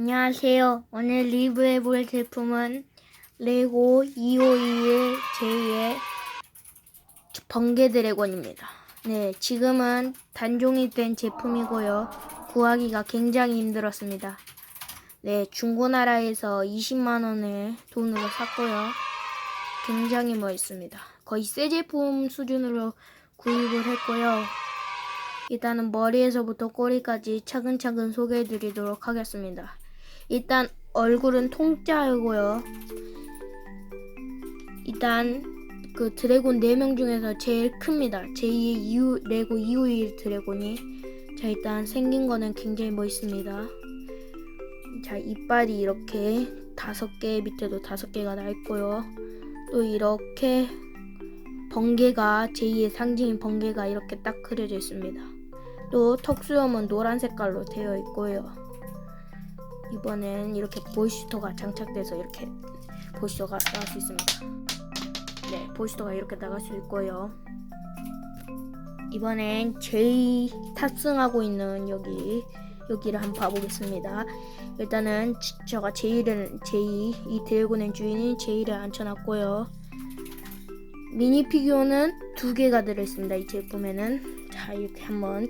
안녕하세요. 오늘 리뷰해볼 제품은 레고 252의 제2의 번개 드래곤입니다. 네, 지금은 단종이 된 제품이고요. 구하기가 굉장히 힘들었습니다. 네, 중고나라에서 20만원을 돈으로 샀고요. 굉장히 멋있습니다. 거의 새 제품 수준으로 구입을 했고요. 일단은 머리에서부터 꼬리까지 차근차근 소개해 드리도록 하겠습니다. 일단 얼굴은 통짜이고요. 일단 그 드래곤 4명 중에서 제일 큽니다. 제2의 이후, 레고 251 드래곤이 자 일단 생긴 거는 굉장히 멋있습니다. 자 이빨이 이렇게 다섯 개 밑에도 다섯 개가 나 있고요. 또 이렇게 번개가 제2의 상징인 번개가 이렇게 딱 그려져 있습니다. 또 턱수염은 노란 색깔로 되어 있고요. 이번엔 이렇게 보이슈터가 장착돼서 이렇게 보이슈터가 나갈 수 있습니다. 네, 보이슈터가 이렇게 나갈 수 있고요. 이번엔 제이 탑승하고 있는 여기 여기를 한번 봐보겠습니다. 일단은 지- 제가 제이를 제이 이 드래곤의 주인인 제이를 앉혀놨고요. 미니 피규어는 두 개가 들어있습니다. 이 제품에는 자 이렇게 한번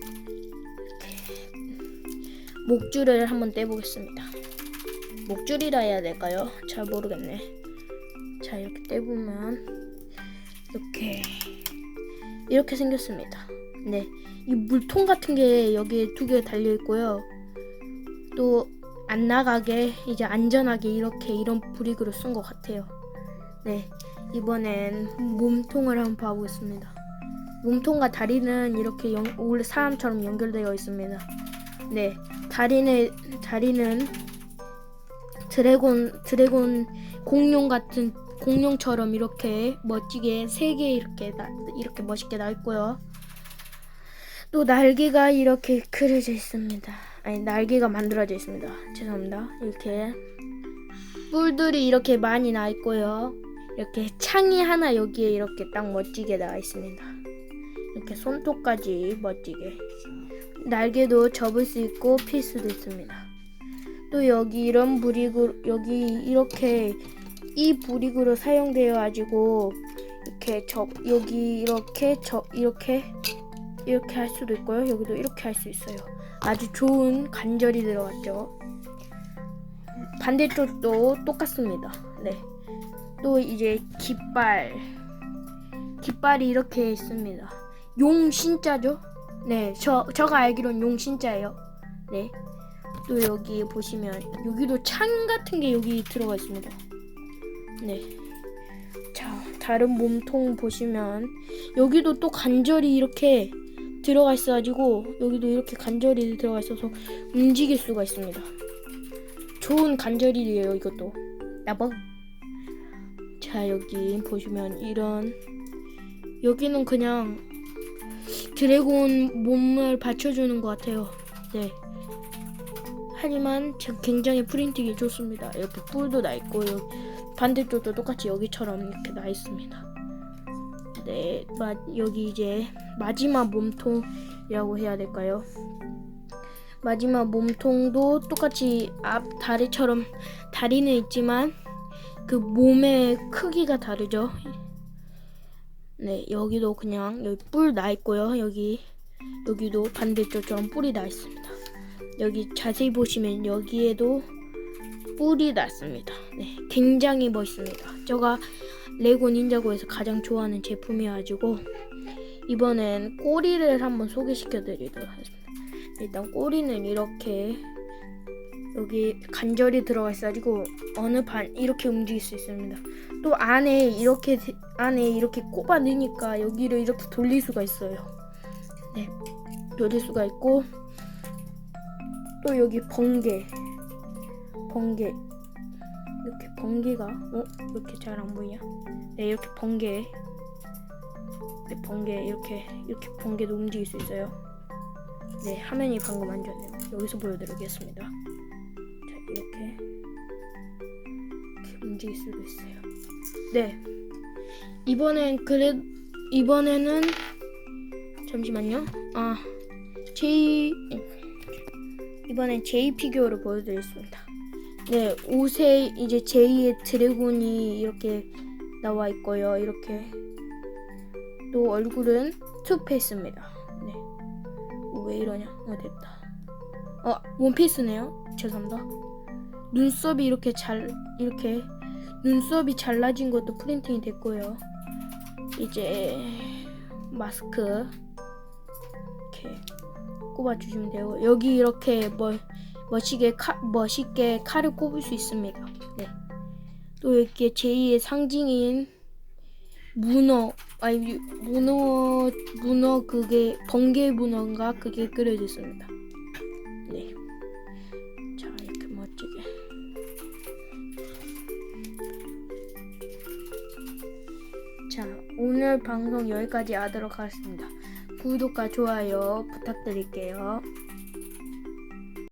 목줄을 한번 떼보겠습니다. 목줄이라 해야 될까요? 잘 모르겠네. 자 이렇게 떼보면 이렇게 이렇게 생겼습니다. 네, 이 물통 같은 게 여기에 두 개 달려 있고요. 또 안 나가게 이제 안전하게 이렇게 이런 브릭으로 쓴 것 같아요. 네, 이번엔 몸통을 한번 봐보겠습니다. 몸통과 다리는 이렇게 연, 원래 사람처럼 연결되어 있습니다. 네, 다리는 다리는 드래곤 드래곤 공룡 같은 공룡처럼 이렇게 멋지게 세 개 이렇게 나, 이렇게 멋있게 나 있고요. 또 날개가 이렇게 그려져 있습니다. 아니 날개가 만들어져 있습니다. 죄송합니다. 이렇게 뿔들이 이렇게 많이 나 있고요. 이렇게 창이 하나 여기에 이렇게 딱 멋지게 나와 있습니다. 이렇게 손톱까지 멋지게 날개도 접을 수 있고 필 수도 있습니다. 또 여기 이런 브릭으로 여기 이렇게 이 브릭으로 사용되어 가지고 이렇게 접 여기 이렇게 접 이렇게 이렇게 할 수도 있고요. 여기도 이렇게 할 수 있어요. 아주 좋은 관절이 들어갔죠. 반대쪽도 똑같습니다. 네. 또 이제 깃발 깃발이 이렇게 있습니다. 용 신자죠? 네, 저 저가 알기로는 용 신자예요. 네. 또 여기 보시면 여기도 창 같은 게 여기 들어가 있습니다. 네. 자, 다른 몸통 보시면 여기도 또 관절이 이렇게 들어가 있어가지고 여기도 이렇게 관절이 들어가 있어서 움직일 수가 있습니다. 좋은 관절이에요, 이것도. 나봉. 자, 여기 보시면 이런 여기는 그냥 드래곤 몸을 받쳐주는 것 같아요. 네. 하지만 굉장히 프린팅이 좋습니다. 이렇게 뿔도 나 있고 여기 반대쪽도 똑같이 여기처럼 이렇게 나 있습니다. 네, 마, 여기 이제 마지막 몸통이라고 해야 될까요? 마지막 몸통도 똑같이 앞 다리처럼 다리는 있지만 그 몸의 크기가 다르죠. 네, 여기도 그냥 여기 뿔 나 있고요. 여기 여기도 반대쪽처럼 뿔이 나 있습니다. 여기 자세히 보시면 여기에도 뿔이 났습니다. 네, 굉장히 멋있습니다. 제가 레고 닌자고에서 가장 좋아하는 제품이어가지고 이번엔 꼬리를 한번 소개시켜 드리도록 하겠습니다. 일단 꼬리는 이렇게 여기 관절이 들어가 있어가지고 어느 반 이렇게 움직일 수 있습니다. 또 안에 이렇게 안에 이렇게 꼽아 넣으니까 여기를 이렇게 돌릴 수가 있어요. 네, 돌릴 수가 있고 또 여기 번개, 번개 이렇게 번개가 어 이렇게 잘 안 보이냐? 네 이렇게 번개, 네 번개 이렇게 이렇게 번개도 움직일 수 있어요. 네 화면이 방금 안 좋네요. 여기서 보여드리겠습니다. 자 이렇게 움직일 수도 있어요. 네 이번엔 그래 이번에는 잠시만요. 아 제이 이번엔 제이 피규어를 보여드리겠습니다. 네, 옷에 이제 제이의 드래곤이 이렇게 나와 있고요. 이렇게 또 얼굴은 투페이스입니다. 네. 어, 왜 이러냐? 어 됐다. 어 원피스네요. 죄송합니다. 눈썹이 이렇게 잘 이렇게 눈썹이 잘라진 것도 프린팅이 됐고요. 이제 마스크 이렇게 꼽아주시면 되고 여기 이렇게 뭐 멋있게 칼 멋있게 칼을 꼽을 수 있습니다. 네. 또 이렇게 제2의 상징인 문어 아니 문어 문어 그게 번개 문어인가 그게 그려져 있습니다. 오늘 방송 여기까지 하도록 하겠습니다. 구독과 좋아요 부탁드릴게요.